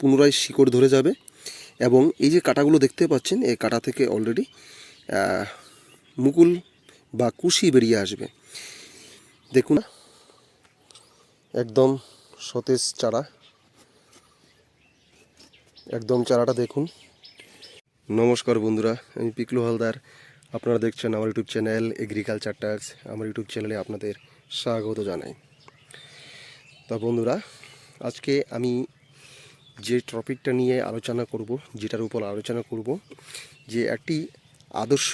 পুনরায় শিকড় ধরে যাবে এবং এই যে কাটাগুলো দেখতে পাচ্ছেন, এই কাটা থেকে অলরেডি মুকুল বা কুশি বেরিয়ে আসবে। দেখুন, একদম সতেজ চারা। একদম চারাটা দেখুন। নমস্কার বন্ধুরা, আমি পিকলু হালদার। আপনারা দেখছেন আমার ইউটিউব চ্যানেল এগ্রিকালচার টাক্স আমার ইউটিউব চ্যানেলে আপনাদের স্বাগত জানাই। তা বন্ধুরা, আজকে আমি যে টপিকটা নিয়ে আলোচনা করব, যেটার উপর আলোচনা করব, যে একটি আদর্শ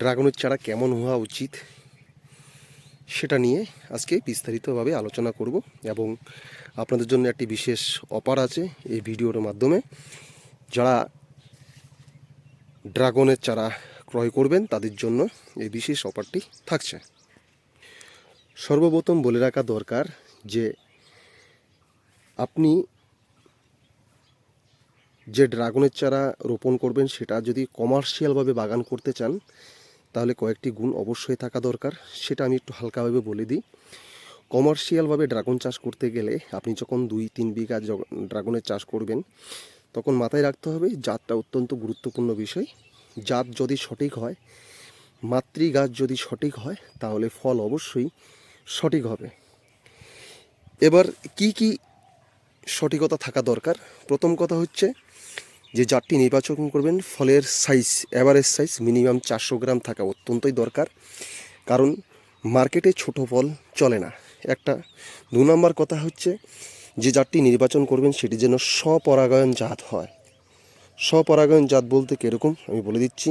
ড্রাগনের চারা কেমন হওয়া উচিত, সেটা নিয়ে আজকে বিস্তারিতভাবে আলোচনা করব এবং আপনাদের জন্য একটি বিশেষ অফার আছে এই ভিডিওর মাধ্যমে। যারা ড্রাগনের চারা ক্রয় করবেন, তাদের জন্য এই বিশেষ অফারটি থাকছে। সর্বপ্রথম বলে রাখা দরকার যে আপনি যে ড্রাগনের চারা রোপণ করবেন সেটা যদি কমার্শিয়ালভাবে বাগান করতে চান, তাহলে কয়েকটি গুণ অবশ্যই থাকা দরকার। সেটা আমি একটু হালকাভাবে বলে দিই। কমার্শিয়ালভাবে ড্রাগন চাষ করতে গেলে আপনি যখন দুই, তিন বিঘা ড্রাগনের চাষ করবেন, তখন মাথায় রাখতে হবে জাতটা অত্যন্ত গুরুত্বপূর্ণ বিষয়। জাত যদি সঠিক হয় মাতৃ গাছ যদি সঠিক হয়, তাহলে ফল অবশ্যই সঠিক হবে। এবার কি কি সঠিকতা থাকা দরকার? প্রথম কথা হচ্ছে যে জাতটি নির্বাচন করবেন, ফলের সাইজ অ্যাভারেজ সাইজ মিনিমাম চারশো গ্রাম থাকা অত্যন্তই দরকার। কারণ মার্কেটে ছোট ফল চলে না। একটা দু নম্বর কথা হচ্ছে, যে জাতটি নির্বাচন করবেন সেটি যেন স্বপরাগায়ন জাত হয়। স্বপরাগায়ন জাত বলতে কীরকম? আমি বলে দিচ্ছি,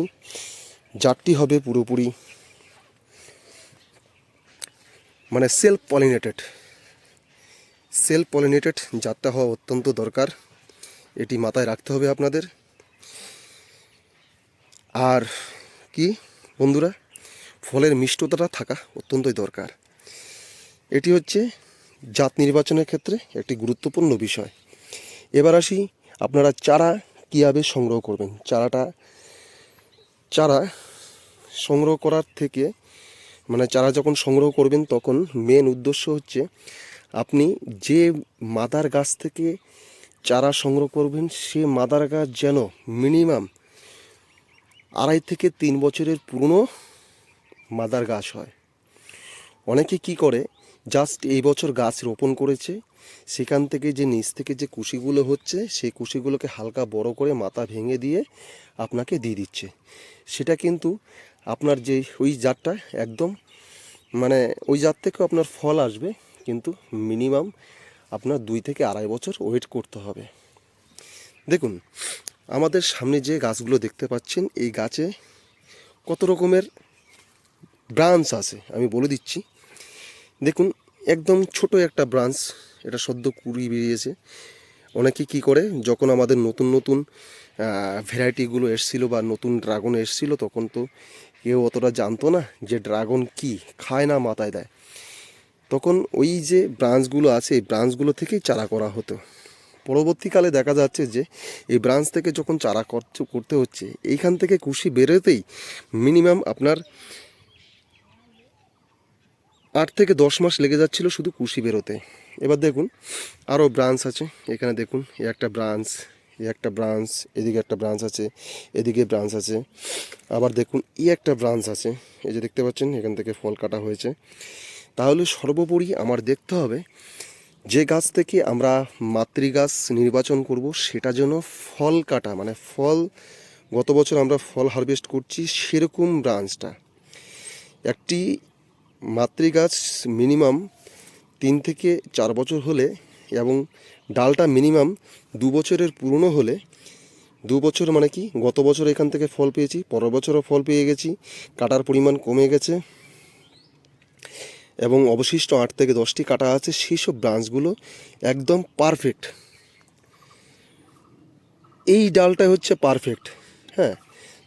জাতটি হবে পুরোপুরি মানে সেলফ পলিনেটেড সেলফ পলিনেটেড জাতটা হওয়া অত্যন্ত দরকার। এটি মাথায় রাখতে হবে আপনাদের। আর কি, বন্ধুরা, ফলের মিষ্টতাটা থাকা অত্যন্তই দরকার। এটি হচ্ছে জাত নির্বাচনের ক্ষেত্রে একটি গুরুত্বপূর্ণ বিষয়। এবার আসি, আপনারা চারা কীভাবে সংগ্রহ করবেন? চারাটা, চারা সংগ্রহ করার থেকে মানে চারা যখন সংগ্রহ করবেন, তখন মেন উদ্দেশ্য হচ্ছে আপনি যে মাদার গাছ থেকে চারা সংগ্রহ করবেন, সে মাদার গাছ যেন মিনিমাম আড়াই থেকে তিন বছরের পুরনো মাদার গাছ হয়। অনেকে কি করে জাস্ট এই বছর গাছ রোপণ করেছে, সেখান থেকে যে নিচ থেকে যে কুশিগুলো হচ্ছে, সেই কুশিগুলোকে হালকা বড় করে মাথা ভেঙে দিয়ে আপনাকে দিয়ে দিচ্ছে। সেটা কিন্তু আপনার যে ওই জাতটা একদম মানে ওই জাত থেকেও আপনার ফল আসবে, কিন্তু মিনিমাম আপনার দুই থেকে আড়াই বছর ওয়েট করতে হবে। দেখুন, আমাদের সামনে যে গাছগুলো দেখতে পাচ্ছেন, এই গাছে কত রকমের ব্রাঞ্চ আছে, আমি বলে দিচ্ছি। দেখুন, একদম ছোট একটা ব্রাঞ্চ, এটা সদ্য কুড়ি বেরিয়েছে। অনেকে কি করে, যখন আমাদের নতুন নতুন ভ্যারাইটিগুলো এসছিল বা নতুন ড্রাগন এসছিল, তখন তো কেউ অতটা জানতো না যে ড্রাগন কি, খায় না, মাথায় দেয়। তখন ওই যে ব্রাঞ্চগুলো আছে, এই ব্রাঞ্চগুলো থেকেই চারা করা হতো। পরবর্তীকালে দেখা যাচ্ছে যে, এই ব্রাঞ্চ থেকে যখন চারা করতে করতে হচ্ছে, এইখান থেকে কুশি বেরোতেই মিনিমাম আপনার আট থেকে দশ মাস লেগে যাচ্ছিল শুধু কুশি বেরোতে। এবার দেখুন, আরও ব্রাঞ্চ আছে। এখানে দেখুন, এই একটা ব্রাঞ্চ, এই একটা ব্রাঞ্চ, এদিকে একটা ব্রাঞ্চ আছে, এদিকে ব্রাঞ্চ আছে। আবার দেখুন, এই একটা ব্রাঞ্চ আছে। এই যে দেখতে পাচ্ছেন, এখান থেকে ফল কাটা হয়েছে। তাহলে সর্বোপরি আমার দেখতে হবে যে গাছ থেকে আমরা মাতৃ গাছ নির্বাচন করব, সেটা যেন ফল কাটা মানে ফল, গত বছর আমরা ফল হারভেস্ট করছি সেরকম ব্রাঞ্চটা একটি মাতৃ গাছ মিনিমাম তিন থেকে চার বছর হলে এবং ডালটা মিনিমাম দু বছরের পুরনো হলে, দু বছর মানে কি, গত বছর এখান থেকে ফল পেয়েছি, পরের বছরও ফল পেয়ে গেছি, কাটার পরিমাণ কমে গেছে। এবং অবশিষ্ট আট থেকে দশটি কাটা আছে সেই সব ব্রাঞ্চগুলো একদম পারফেক্ট। এই ডালটা হচ্ছে পারফেক্ট হ্যাঁ।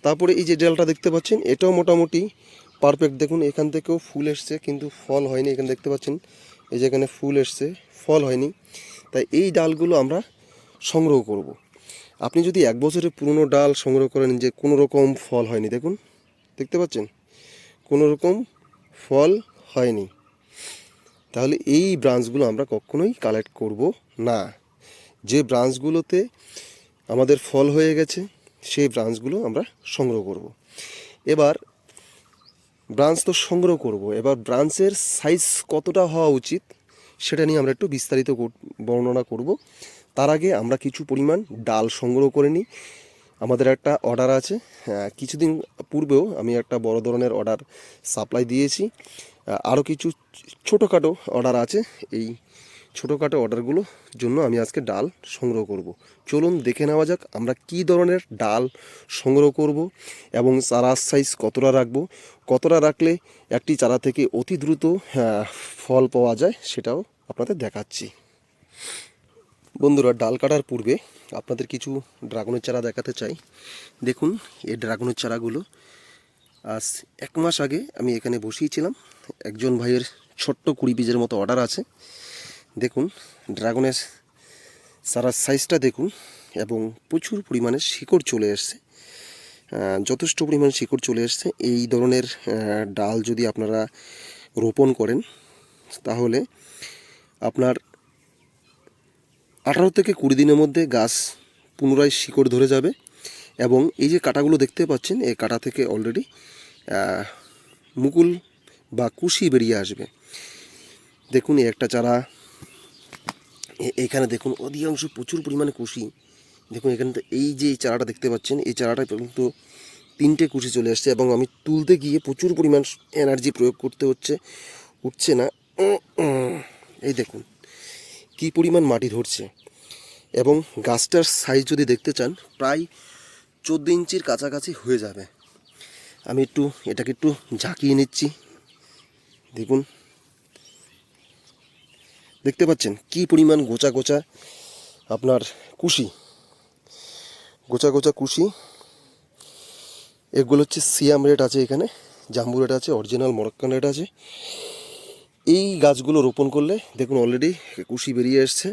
তারপরে এই যে ডালটা দেখতে পাচ্ছেন, এটাও মোটামুটি পারফেক্ট। দেখুন, এখান থেকেও ফুল এসছে, কিন্তু ফল হয়নি। এখানে দেখতে পাচ্ছেন, এই যে এখানে ফুল এসছে, ফল হয়নি। তাই এই ডালগুলো আমরা সংগ্রহ করব। আপনি যদি এক বছরের পুরনো ডাল সংগ্রহ করেন যে কোনো রকম ফল হয়নি, দেখুন, দেখতে পাচ্ছেন? কোনো রকম ফল হয়নি। তাহলে এই ব্রাঞ্চগুলো আমরা কখনোই কালেক্ট করব না। যে ব্রাঞ্চগুলোতে আমাদের ফল হয়ে গেছে, সেই ব্রাঞ্চগুলো আমরা সংগ্রহ করব। এবার ব্রাঞ্চ তো সংগ্রহ করব, এবার ব্রাঞ্চের সাইজ কতটা হওয়া উচিত সেটা নিয়ে আমরা একটু বিস্তারিত বর্ণনা করব। তার আগে আমরা কিছু পরিমাণ ডাল সংগ্রহ করে নিই। আমাদের একটা অর্ডার আছে কিছুদিন পূর্বেও আমি একটা বড় ধরনের অর্ডার সাপ্লাই দিয়েছি। আরও কিছু ছোটোখাটো অর্ডার আছে। এই ছোটোখাটো অর্ডারগুলোর জন্য আমি আজকে ডাল সংগ্রহ করব। চলুন দেখে নেওয়া যাক আমরা কি ধরনের ডাল সংগ্রহ করব এবং চারার সাইজ কতটা রাখব। কতটা রাখলে একটি চারা থেকে অতি দ্রুত ফল পাওয়া যায় সেটাও আপনাদের দেখাচ্ছি। বন্ধুরা, ডাল কাটার পূর্বে আপনাদের কিছু ড্রাগনের চারা দেখাতে চাই। দেখুন, এই ড্রাগনের চারাগুলো আজ এক মাস আগে আমি এখানে বসিয়েছিলাম। একজন ভাইয়ের ছোট্ট কুড়ি বীজের মতো অর্ডার আছে। দেখুন ড্রাগনের চারার সাইজটা দেখুন এবং প্রচুর পরিমাণে শিকড় চলে এসছে। যথেষ্ট পরিমাণে শিকড় চলে এসছে। এই ধরনের ডাল যদি আপনারা রোপণ করেন, তাহলে আপনার আঠারো থেকে কুড়ি দিনের মধ্যে গাছ পুনরায় শিকড় ধরে যাবে এবং এই যে কাটাগুলো দেখতে পাচ্ছেন, এই কাটা থেকে অলরেডি মুকুল বা কুশি বেরিয়ে আসবে। দেখুন একটা চারা এখানে দেখুন, অধিকাংশ প্রচুর পরিমাণে কুশি। দেখুন, এখানে এই যে চারাটা দেখতে পাচ্ছেন, এই চারাটা কিন্তু তিনটে কুশি চলে আসছে এবং আমি তুলতে গিয়ে প্রচুর পরিমাণ এনার্জি প্রয়োগ করতে হচ্ছে, উঠছে না। এই দেখুন, কি পরিমাণ মাটি ধরছে। এবং গাছটার সাইজ যদি দেখতে চান, প্রায় চোদ্দ ইঞ্চির কাছাকাছি হয়ে যাবে। আমি একটু, এটাকে একটু ঝাঁকিয়ে নিচ্ছি। দেখুন। দেখতে পাচ্ছেন কি পরিমাণ গোচা গোচা আপনার কুশি। গোচা গোচা কুশি। এগুলো হচ্ছে সিয়াম রেট আছে এখানে, জাম্বু রেট আছে, অরিজিনাল মরক্কান রেট আছে। এই গাছগুলো রোপণ করলে, দেখুন অলরেডি কুশি বেরিয়ে এসছে।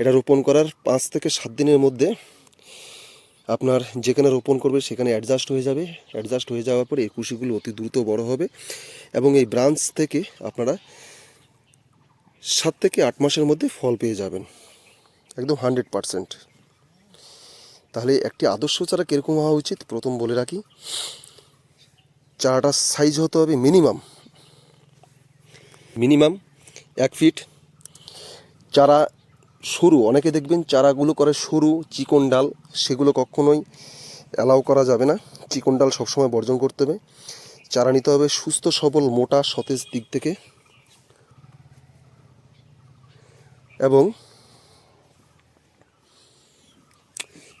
এটা রোপণ করার পাঁচ থেকে সাত দিনের মধ্যে আপনার যেখানে রোপণ করবে সেখানে অ্যাডজাস্ট হয়ে যাবে। অ্যাডজাস্ট হয়ে যাওয়ার পরে এই কুশিগুলো অতি দ্রুত বড় হবে এবং এই ব্রাঞ্চ থেকে আপনারা সাত থেকে আট মাসের মধ্যে ফল পেয়ে যাবেন। একদম হান্ড্রেড পারসেন্ট তাহলে একটি আদর্শ চারা কীরকম হওয়া উচিত? প্রথম বলে রাখি, চারাটার সাইজ হতে হবে মিনিমাম মিনিমাম এক ফিট চারা সরু। অনেকে দেখবেন চারাগুলো করে সরু চিকন ডাল, সেগুলো কখনোই অ্যালাউ করা যাবে না। চিকন ডাল সবসময় বর্জন করতে হবে। চারা নিতে হবে সুস্থ, সবল, মোটা, সতেজ দিক থেকে। এবং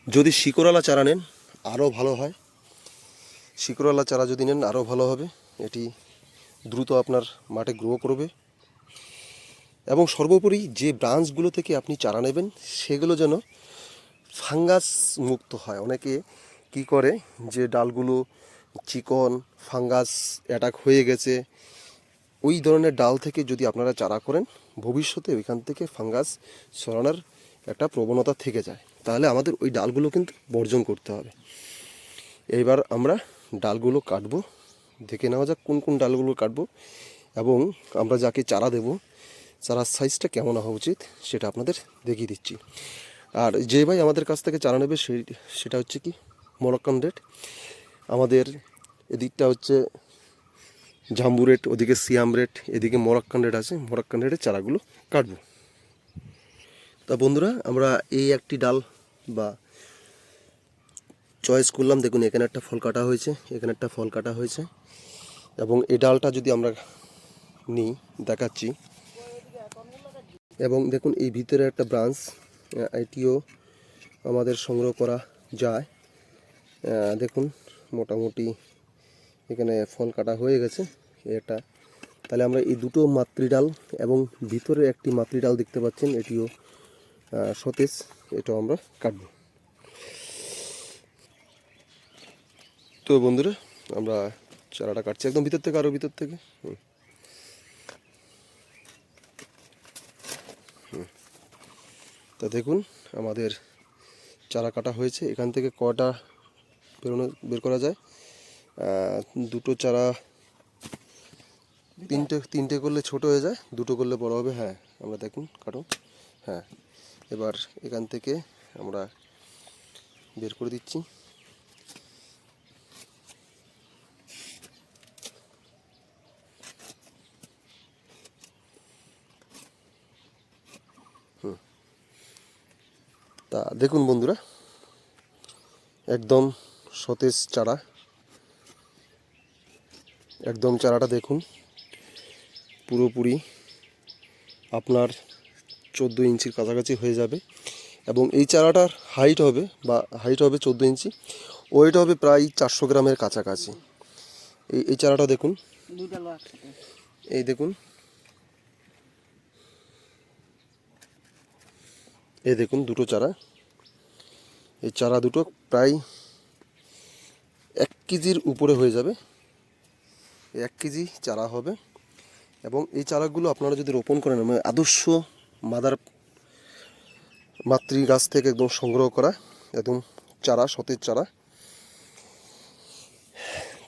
যদি শিকড়ালা চারা নেন, আরও ভালো হয়। শিকড়ালা চারা যদি নেন, আরও ভালো হবে। এটি দ্রুত আপনার মাঠে গ্রো করবে। এবং সর্বোপরি যে ব্রাঞ্চগুলো থেকে আপনি চারা নেবেন, সেগুলো যেন ফাঙ্গাস মুক্ত হয়। অনেকে কি করে যে ডালগুলো চিকন, ফাঙ্গাস অ্যাটাক হয়ে গেছে, ওই ধরনের ডাল থেকে যদি আপনারা চারা করেন, ভবিষ্যতে ওইখান থেকে ফাঙ্গাস সরানোর একটা প্রবণতা থেকে যায়। তাহলে আমাদের ওই ডালগুলো কিন্তু বর্জন করতে হবে। এইবার আমরা ডালগুলো কাটবো। দেখে নেওয়া যাক কোন কোন ডালগুলো কাটবো এবং আমরা যাকে চারা দেব চারার সাইজটা কেমন হওয়া উচিত, সেটা আপনাদের দেখিয়ে দিচ্ছি। আর যে ভাই আমাদের কাছ থেকে চারা নেবে, সেই, সেটা হচ্ছে কি? মরক্কান রেট আমাদের এদিকটা হচ্ছে জাম্বু রেট ওদিকে সিয়াম রেট এদিকে মরক্কান রেট আছে। মরক্কান রেটের চারাগুলো কাটবো। তা বন্ধুরা, আমরা এই একটি ডাল বা চয়েস করলাম। দেখুন, এখানে একটা ফল কাটা হয়েছে, এখানে একটা ফল কাটা হয়েছে। এবং এই ডালটা যদি আমরা নিই, দেখাচ্ছি। এবং দেখুন, এই ভিতরে একটা ব্রাঞ্চ এটিও আমাদের সংগ্রহ করা যায়। দেখুন, মোটামুটি এখানে ফল কাটা হয়ে গেছে এটা। তাহলে আমরা এই দুটো মাতৃডাল এবং ভিতরে একটি মাতৃডাল দেখতে পাচ্ছেন, এটিও সতেজ, এটাও আমরা কাটবো। তো বন্ধুরা, আমরা চারাটা কাটছি, একদম ভিতর থেকে আরও ভিতর থেকে। হুম। তা দেখুন, আমাদের চারা কাটা হয়েছে। এখান থেকে কটা বেরোনো, বের করা যায়? দুটো চারা তিনটে তিনটে করলে ছোট হয়ে যায়, দুটো করলে বড় হবে। হ্যাঁ আমরা দেখুন, কাটো। হ্যাঁ এবার এখান থেকে আমরা বের করে দিচ্ছি। হুম। তা দেখুন বন্ধুরা একদম সতেজ চারা। একদম চারাটা দেখুন পুরোপুরি আপনার চোদ্দ ইঞ্চির কাছাকাছি হয়ে যাবে এবং এই চারাটার হাইট হবে বা হাইট হবে চোদ্দ ইঞ্চি ওয়েট হবে প্রায় চারশো গ্রামের কাছাকাছি। এই এই চারাটা দেখুন। এই দেখুন এই দেখুন দুটো চারা। এই চারা দুটো প্রায় এক কেজির উপরে হয়ে যাবে। এক কেজি চারা হবে এবং এই চারাগুলো আপনারা যদি রোপণ করেন মানে আদর্শ মাদার মাতৃ গাছ থেকে একদম সংগ্রহ করা একদম চারা, সতেজ চারা।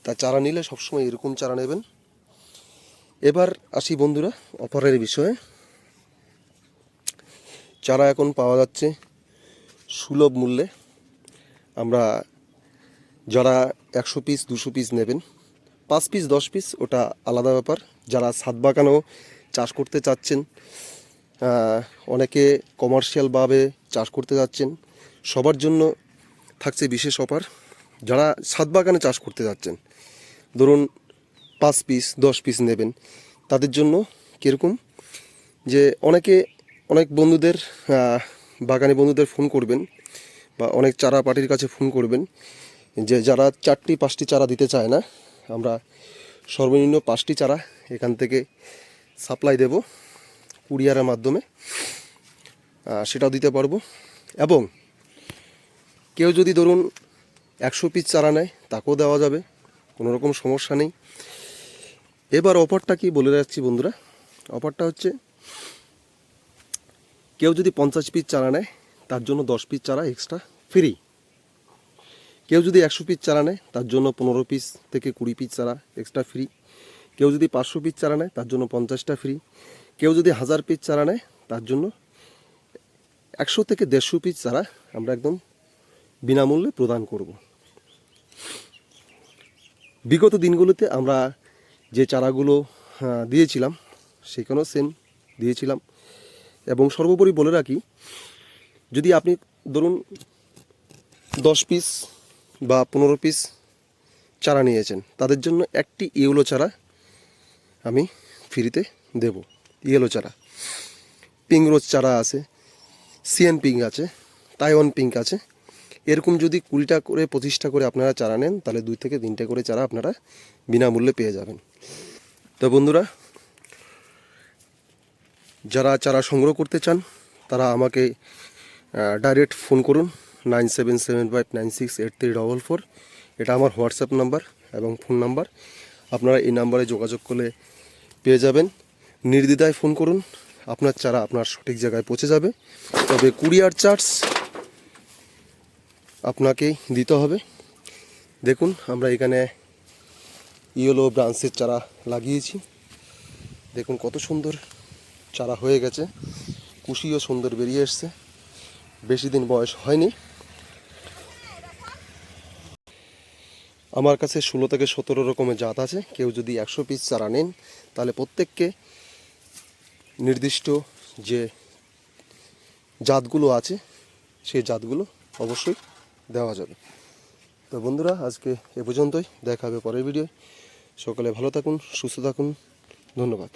তা চারা নিলে সবসময় এরকম চারা নেবেন। এবার আসি বন্ধুরা অফারের বিষয়ে। চারা এখন পাওয়া যাচ্ছে সুলভ মূল্যে। আমরা যারা একশো পিস দুশো পিস নেবেন, পাঁচ পিস দশ পিস ওটা আলাদা ব্যাপার। যারা সাত বাগানও চাষ করতে চাচ্ছেন অনেকে কমার্শিয়ালভাবে চাষ করতে যাচ্ছেন, সবার জন্য থাকছে বিশেষ অফার যারা সাত বাগানে চাষ করতে যাচ্ছেন, ধরুন পাঁচ পিস দশ পিস নেবেন, তাদের জন্য কীরকম যে অনেকে অনেক বন্ধুদের বাগানি বন্ধুদের ফোন করবেন বা অনেক চারা পার্টির কাছে ফোন করবেন যে যারা চারটি পাঁচটি চারা দিতে চায় না, আমরা সর্বনিম্ন পাঁচটি চারা এখান থেকে সাপ্লাই দেব কুরিয়ারের মাধ্যমে সেটাও দিতে পারব। এবং কেউ যদি ধরুন একশো পিস চারা নেয়, তাকেও দেওয়া যাবে, কোনো রকম সমস্যা নেই। এবার অফারটা কি বলে রাখছি বন্ধুরা? অফারটা হচ্ছে কেউ যদি পঞ্চাশ পিস চারা নেয়, তার জন্য দশ পিস চারা এক্সট্রা ফ্রি কেউ যদি একশো পিস চারা নেয়, তার জন্য পনেরো পিস থেকে কুড়ি পিস চারা এক্সট্রা ফ্রি কেউ যদি পাঁচশো পিস চারা নেয়, তার জন্য পঞ্চাশটা ফ্রি কেউ যদি হাজার পিস চারা নেয়, তার জন্য একশো থেকে দেড়শো পিস চারা আমরা একদম বিনামূল্যে প্রদান করব। বিগত দিনগুলোতে আমরা যে চারাগুলো দিয়েছিলাম, সেখানেও সেম দিয়েছিলাম। এবং সর্বোপরি বলে রাখি, যদি আপনি ধরুন দশ পিস বা পনেরো পিস চারা নিয়েছেন, তাদের জন্য একটি ইয়েলো চারা আমি ফ্রিতে দেব ইয়েলো চারা। পিঙ্ক রোজ চারা আছে সিএন পিঙ্ক আছে তাইওয়ান পিঙ্ক আছে। এরকম যদি কুড়িটা করে, পঁচিশটা করে আপনারা চারা নেন, তাহলে দুই থেকে তিনটে করে চারা আপনারা বিনামূল্যে পেয়ে যাবেন। তো বন্ধুরা যারা চারা সংগ্রহ করতে চান, তারা আমাকে ডাইরেক্ট ফোন করুন nine seven seven five nine six eight three double four এটা আমার হোয়াটসঅ্যাপ নাম্বার এবং ফোন নাম্বার আপনারা এই নাম্বারে যোগাযোগ করলে পেয়ে যাবেন। নির্দ্বিধায় ফোন করুন, আপনার চারা আপনার সঠিক জায়গায় পৌঁছে যাবে। তবে কুরিয়ার চার্জ আপনাকেই দিতে হবে। দেখুন, আমরা এখানে ইয়েলো ব্রাঞ্চের চারা লাগিয়েছি। দেখুন কত সুন্দর। চারা হয়ে গেছে। কুশিও সুন্দর বেরিয়ে এসছে। বেশি দিন বয়স হয়নি। আমার কাছে ষোলো থেকে সতেরো রকমের জাত আছে। কেউ যদি একশো পিস চারা নেন, তাহলে প্রত্যেককে নির্দিষ্ট যে জাতগুলো আছে, সেই জাতগুলো অবশ্যই দেওয়া যাবে। তো বন্ধুরা, আজকে এ পর্যন্তই। দেখা হবে পরের ভিডিও সকলে ভালো থাকুন, সুস্থ থাকুন। ধন্যবাদ।